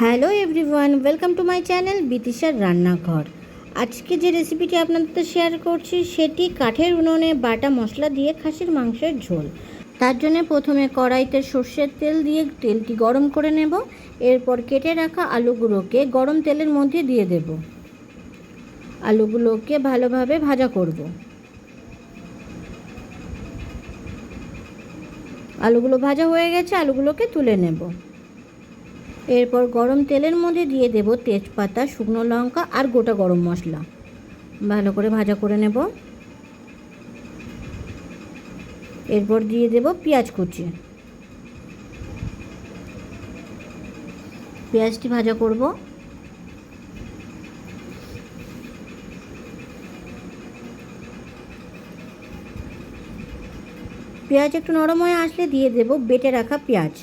Hello everyone, welcome to my channel বিতিশার রান্নাঘর। আজকে যে রেসিপিটি আপনাদের শেয়ার করছি, সেটি কাঠের উনুনে বাটা মশলা দিয়ে খাসির মাংসের ঝোল। তার জন্য প্রথমে কড়াইতে সর্ষের তেল দিয়ে তেলটি গরম করে নেব। এরপর কেটে রাখা আলুগুলোকে গরম তেলের মধ্যে দিয়ে দেব। আলুগুলোকে ভালোভাবে ভাজা করব। আলুগুলো ভাজা হয়ে গেছে, আলুগুলোকে তুলে নেব। এরপর গরম তেলের মধ্যে দিয়ে দেব তেজপাতা, শুকনো লঙ্কা আর গোটা গরম মশলা। ভালো করে ভাজা করে নেব। এরপর দিয়ে দেব পেঁয়াজ কুচি। পেঁয়াজটি ভাজা করব। পেঁয়াজ একটু নরম হয়ে আসলে দিয়ে দেব বেটে রাখা পেঁয়াজ।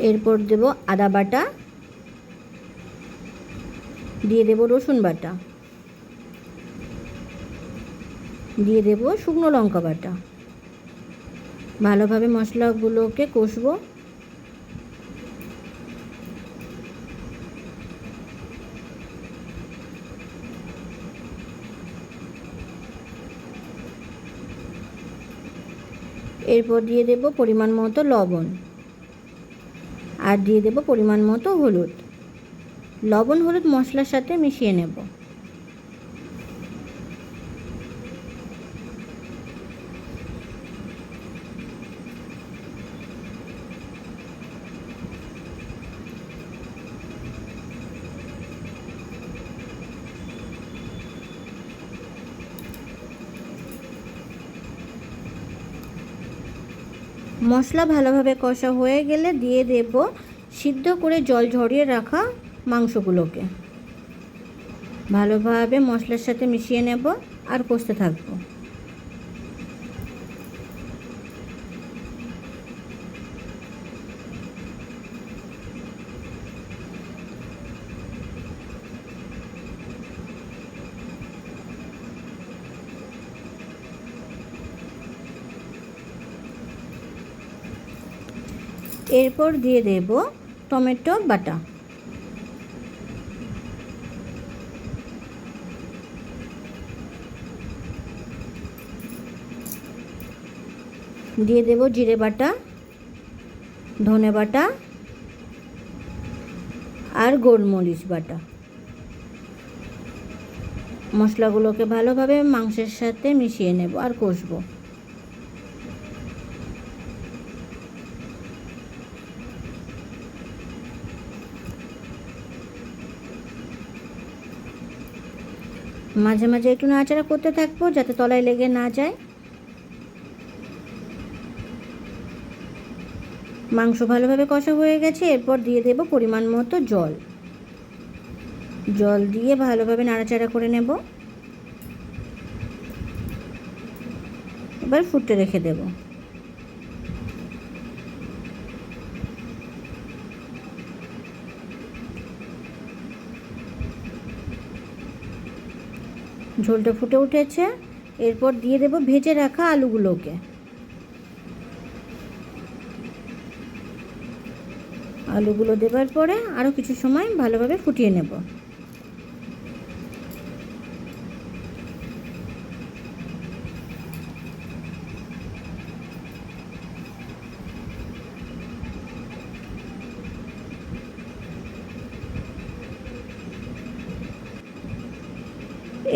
এরপর দেব আদা বাটা। দিয়ে দেব রসুন বাটা। দিয়ে দেব শুকনো লঙ্কা বাটা। ভালোভাবে মশলাগুলোকে কষবো। এরপর দিয়ে দেব পরিমাণ মতো লবণ। আর দিয়ে দেবো পরিমাণ মতো হলুদ। লবণ হলুদ মশলার সাথে মিশিয়ে নেব। মশলা ভালোভাবে কষা হয়ে গেলে দিয়ে দেব সিদ্ধ করে জল ঝরিয়ে রাখা মাংসগুলোকে। ভালোভাবে মশলার সাথে মিশিয়ে নেব আর কষতে থাকব। এরপর দিয়ে দেব টমেটো বাটা। দিয়ে দেব জিরে বাটা, ধনে বাটা আর গোলমরিচ বাটা। মশলাগুলোকে ভালোভাবে মাংসের সাথে মিশিয়ে নেব আর কষবো। মাঝে মাঝে একটু নাড়াচাড়া করতে থাকব যাতে তলায় লেগে না যায়। মাংস ভালোভাবে কষা হয়ে গেছে, এরপর দিয়ে দেব পরিমাণ মতো জল। জল দিয়ে ভালোভাবে নাড়াচাড়া করে নেব। এবার ফুটতে রেখে দেবো। ঝোলটা ফুটে উঠেছে। এরপর দিয়ে দেব ভেজে রাখা আলুগুলোকে। আলুগুলো দেবার পরে আরও কিছু সময় ভালোভাবে ফুটিয়ে নেব।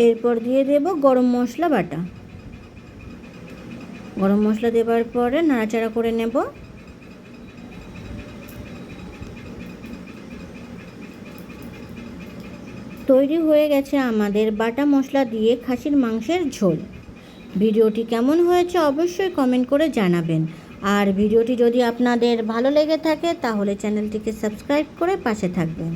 এরপর দিয়ে দেব গরম মশলা বাটা। গরম মশলা দেবার পরে নাড়াচাড়া করে নেব। তৈরি হয়ে গেছে আমাদের বাটা মশলা দিয়ে খাসির মাংসের ঝোল। ভিডিওটি কেমন হয়েছে অবশ্যই কমেন্ট করে জানাবেন। আর ভিডিওটি যদি আপনাদের ভালো লেগে থাকে তাহলে চ্যানেলটিকে সাবস্ক্রাইব করে পাশে থাকবেন।